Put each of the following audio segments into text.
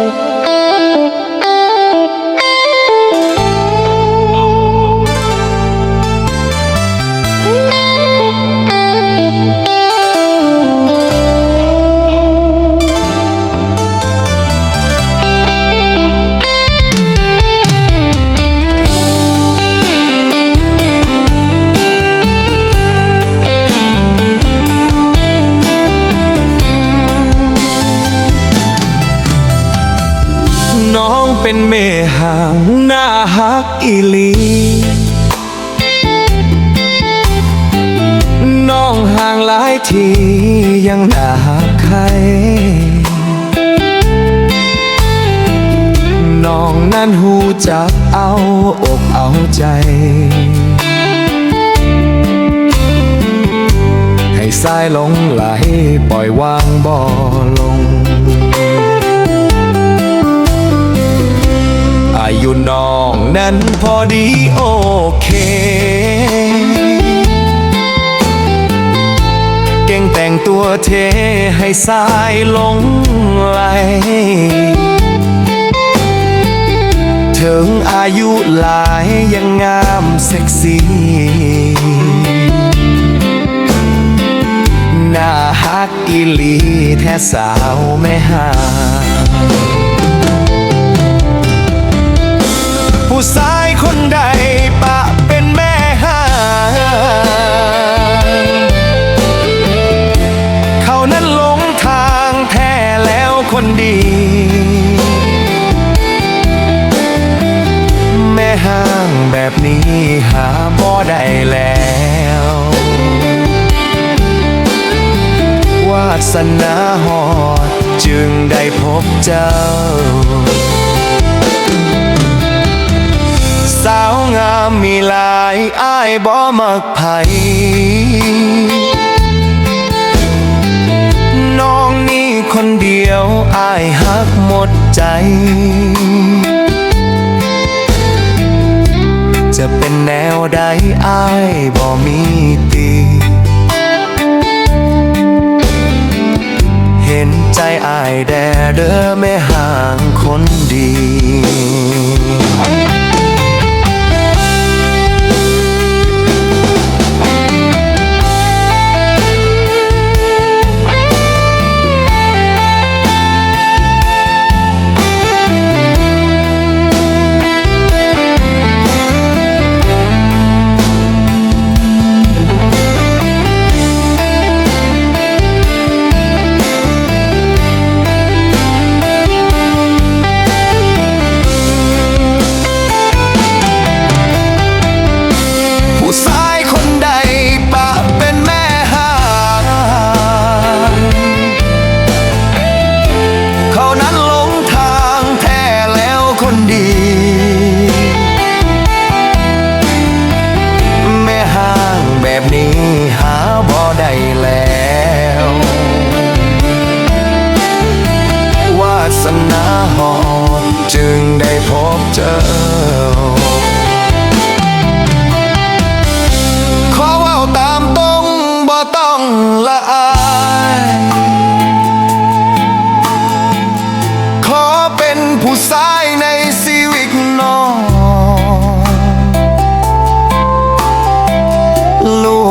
น้ พักอีลีน้องห่างหลายทียังหนาใครน้องนั้นหูจักเอาอกเอาใจ ให้สายหลงไหลปล่อยวางบ่ลงันพอดีโอเค เก่งแต่งตัวเทให้สายหลงไหลถึงอายุหลายยังงามเซ็กซี่หน้าฮักอีลีแท้สาวแม่หา ผู้ายคนใดปะเป็นแม่ห่างเขานั้นหลงทางแท้แล้วคนดี แม่ห้างแบบนี้หาบ่ได้แล้ววาสนาหอดจึงได้พบเจ้า งามมีหลายอ้ายบ่มักไผน้องนี่คนเดียวอ้ายฮักหมดใจ จะเป็นแนวใดอ้ายบ่มีตีเห็นใจอ้ายแด่เด้อแม่ห่างคนดี คนดี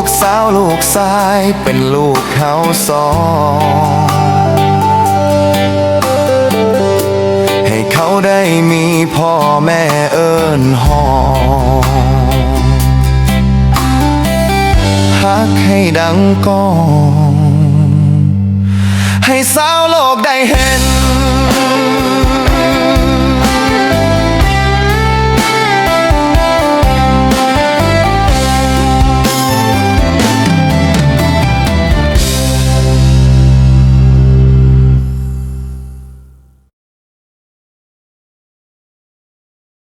กสาวลูกชายเป็นลูกเขาสองให้เขาได้มีพ่อแม่เอิ้นหอฮักให้ดังกอง ให้สาวโลกได้เห็น